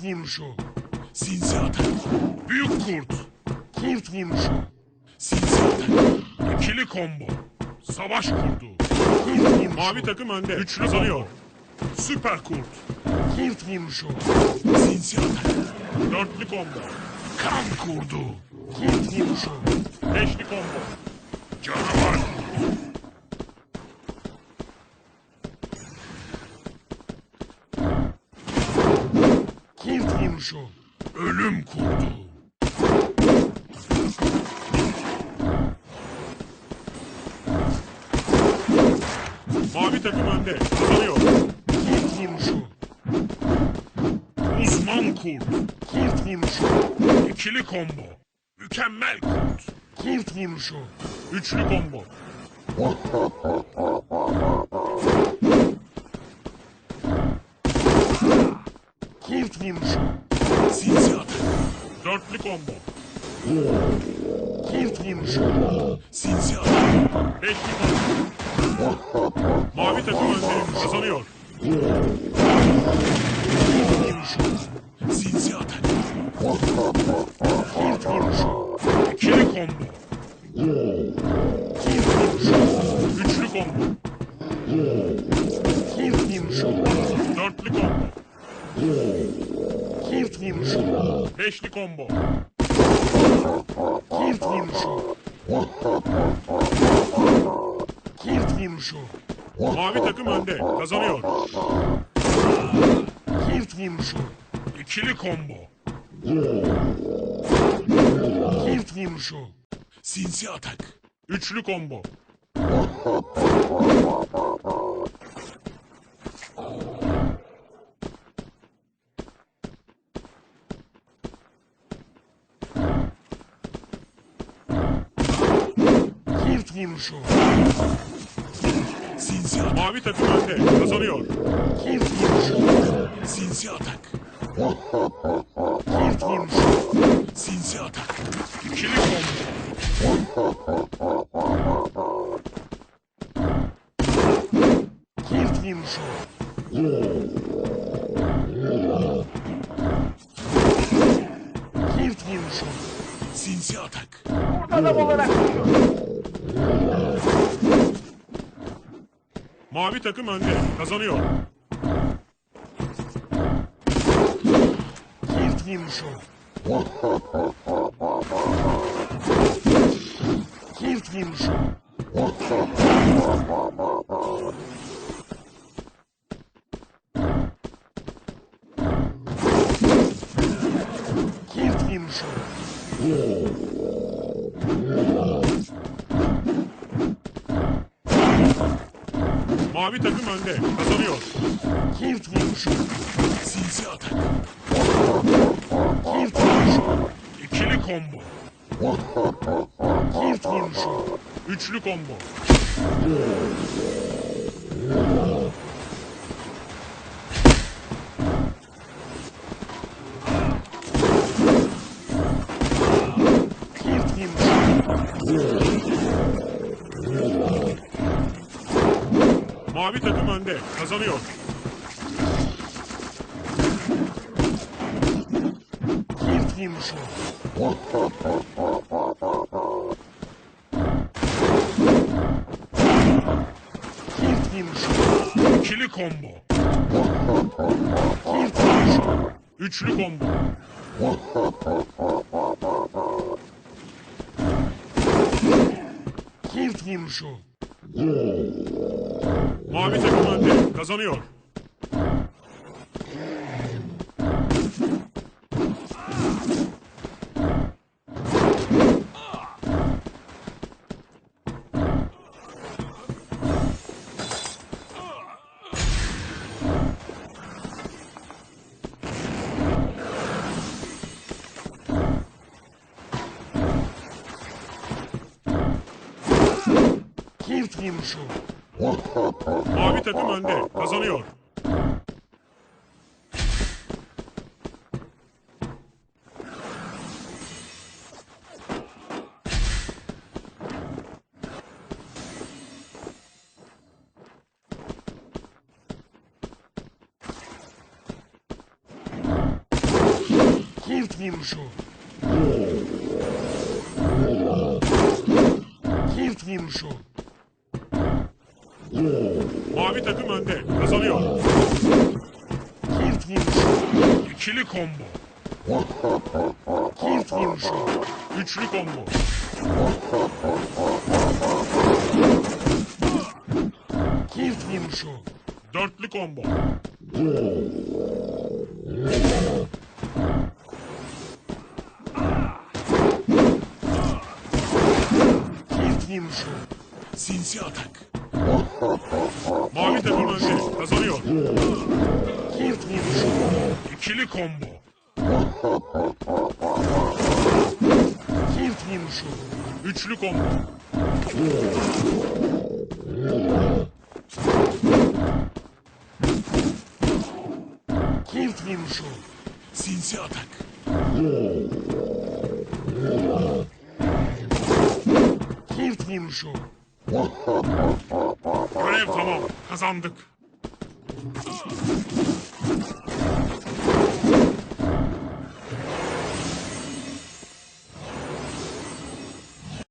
Kurt vuruşu. Sinsi atak. Büyük kurt. Kurt vuruşu. Sinsi atak. İkili combo. Savaş kurdu. Kurt vuruşu. Mavi takım önde. Güçlü kazanıyor. Süper kurt. Kurt vuruşu. Sinsi atak. Dörtlü combo. Kan kurdu. Kurt vuruşu. Beşli combo. Canavar kurt. Kurt vuruşu. Ölüm kurdu. Mavi takım önde. Kazanıyor. Kurt vuruşu. Uzman kurt. Kurt vuruşu. İkili combo. Mükemmel kurt. Kurt vuruşu. Üçlü combo. Kurt vuruşu. Sinsi atak. Dörtlü combo. Kurt vuruşu. Sinsi atak. Beşli combo. Mavi takım önde. Kazanıyor. vuruşu. Sinsi atak. Kurt vuruşu. İkili combo. Kurt vuruşu. Üçlü combo. Kurt vuruşu. Dörtlü combo. Kurt vuruşu. Beşli combo. Kurt vuruşu. Kurt vuruşu. Mavi takım önde. Kazanıyor. Kurt vuruşu. İkili combo. Kurt vuruşu. Sinsi atak. Üçlü combo. Kurt vuruşu. Sinsi atak. Mavi takım önde. Kazanıyor. Kurt vuruşu. Sinsi atak. Kurt vuruşu. Sinsi atak. İkili combo. Kurt vuruşu. Kurt vuruşu. Sinsi atak. Mavi takım önde. Kazanıyor. Kurt vuruşu. Kurt vuruşu. Kurt vuruşu. Mavi takım önde. Kazanıyor. Kurt vuruşu. Sinsi atak. Kurt vuruşu. İkili combo. Kurt vuruşu. Üçlü combo. Mavi takım önde. Kazanıyor. Kurt vuruşu. Kurt vuruşu. İkili combo. Kurt vuruşu. Üçlü combo. Kurt vuruşu. Mavi takım önde. Kazanıyor. Kurt vuruşu. Mavi takım önde. Kazanıyor. Kurt vuruşu. Kurt vuruşu. Mavi takım önde. Kazanıyor. Kurt vuruşu. İkili combo. Kurt vuruşu. Üçlü combo. Kurt vuruşu. Dörtlü combo. Kurt vuruşu. Sinsi atak. Mavi önde. Kazanıyor. Kurt vuruşu. İkili combo. Kurt vuruşu. Üçlü combo. Kurt vuruşu. Sinsi atak. Kurt vuruşu. Görev tamam. Kazandık.